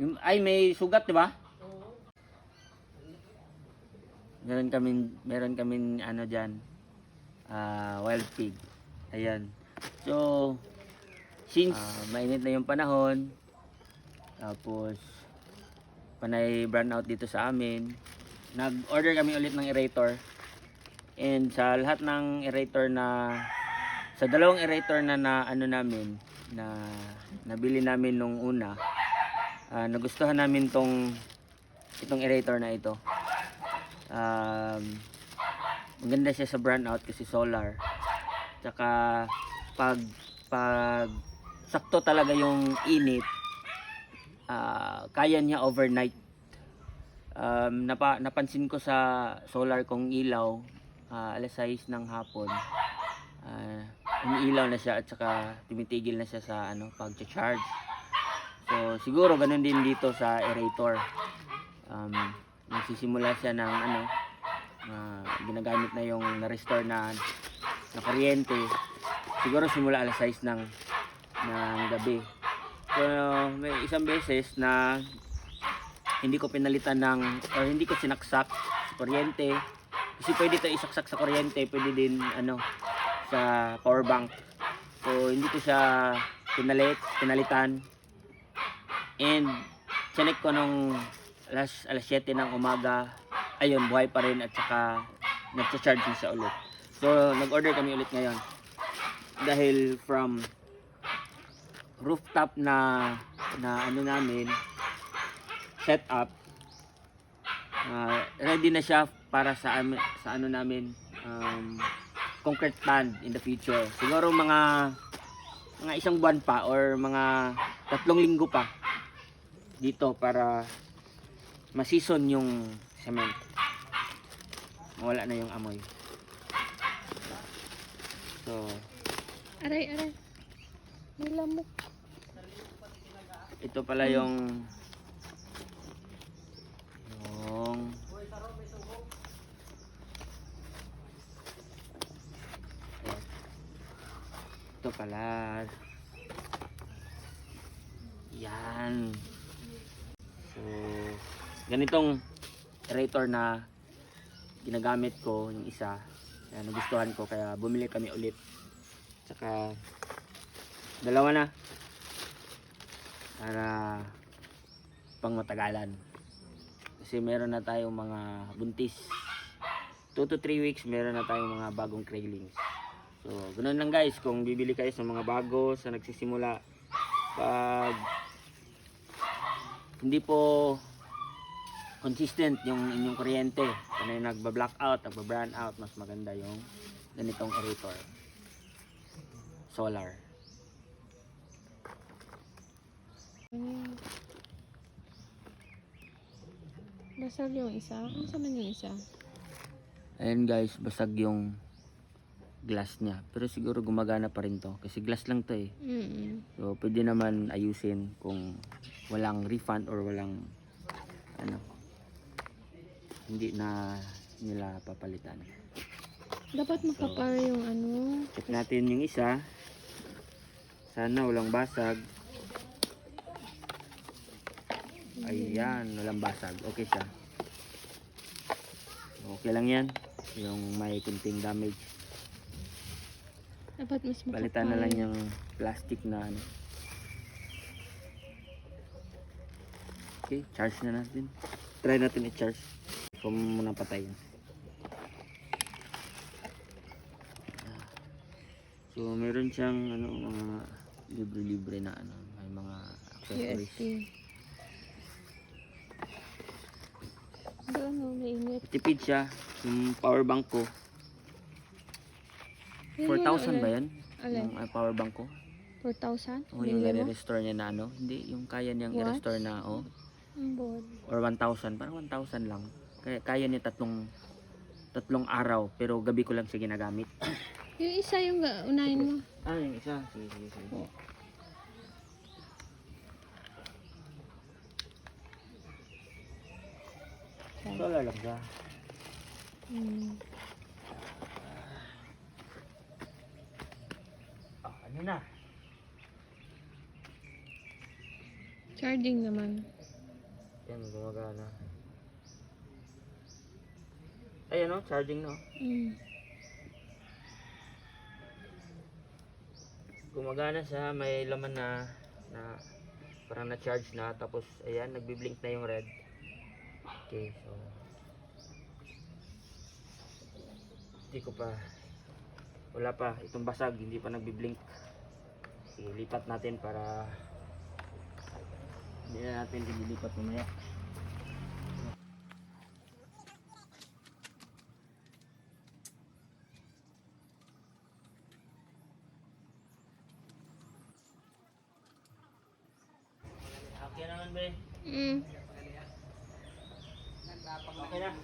Yung, ay, may sugat, di ba? Meron kaming, meron kaming ano dyan, ah, wild pig. Ayan. So, since ah, mainit na yung panahon, tapos, panay brownout dito sa amin, nag-order kami ulit ng aerator. And sa lahat ng aerator na, sa dalawang aerator na, na ano namin, na nabili namin nung una, ah, nagustuhan namin tong itong aerator na ito. Um, maganda siya sa brownout kasi solar. Tsaka pag pag sakto talaga yung init, ah, kaya niya overnight. Um, napa, napansin ko sa solar kong ilaw, ah, alas 6 ng hapon, ah, umiilaw na siya at saka tumitigil na siya sa ano, pag-charge. So, siguro ganun din dito sa aerator. Um, nagsisimula siya ng ano, na ginagamit na yung na-restore na, na kuryente. Siguro simula alas 6 ng, ng gabi. So, may isang beses na hindi ko pinalitan ng, or hindi ko sinaksak sa kuryente. Kasi pwede ito isaksak sa kuryente, pwede din ano, sa power bank. So, hindi ko siya pinalit, pinalitan. And, chinek ko nung alas, alas 7 ng umaga, ayun, buhay pa rin at saka nagcha-charge na siya ulit. So, nag-order kami ulit ngayon. Dahil from rooftop na na ano namin setup uh, ready na siya para sa sa ano namin um, concrete pad in the future. Siguro mga mga isang buwan pa or mga tatlong linggo pa dito para masison yung cement. Wala na yung amoy. So, Aray, aray. May lamok. ito pala yung yung Ayan. ito pala yan ganitong aerator na ginagamit ko yung isa kaya nagustuhan ko kaya bumili kami ulit. Tsaka dalawa na. Para pang matagalan. Kasi meron na tayong mga buntis. 2 to 3 weeks meron na tayong mga bagong craylings so ganun lang guys kung bibili kayo sa mga bago sa nagsisimula pag hindi po consistent yung inyong kuryente kung yung nagba-blackout, nagba-brown out mas maganda yung ganitong aerator solar Ano? Basag yung isa? Ano sa man yung isa? Ayan guys, basag yung glass niya. Pero siguro gumagana pa rin to. Kasi glass lang to eh. Mm So, pwede naman ayusin kung walang refund or walang ano, hindi na nila papalitan. Dapat makapar yung ano. Check natin yung isa. Sana walang basag. Ayan, walang basag. Okay siya. Okay lang yan. Yung may kunting damage. Dapat mas makapar. Palitan na lang yung plastic na ano. Okay, charge na natin. Try natin i-charge. Kung muna patayin. So, meron siyang ano, mga libre-libre na ano, may mga accessories. USB. Doon, oh, mainit. Tipid siya. Yung power bank ko, Yun, 4,000 ba yan? Alin? Yung uh, power bank ko. 4,000? O yung mo? i-restore niya na ano. Hindi, yung kaya niyang i-restore na, oh. Or 1,000, parang 1,000 lang. Kaya kaya niya tatlong tatlong araw, pero gabi ko lang siya ginagamit. Yung isa yung ga- unahin mo. Ah, yung isa. Sige, sige, sige. Solar lang siya. Mm. Ah, ano na? Charging naman. Yan, gumagana. Ayan o, charging no. Mm. Gumagana siya, may laman na na parang na-charge na tapos ayan, nagbi-blink na yung red. Okay, so hindi ko pa wala pa itong basag, hindi pa nagbi-blink. Sige, lipat natin para hindi na natin ililipat mamaya. Okay naman, be. Mm. Okay na.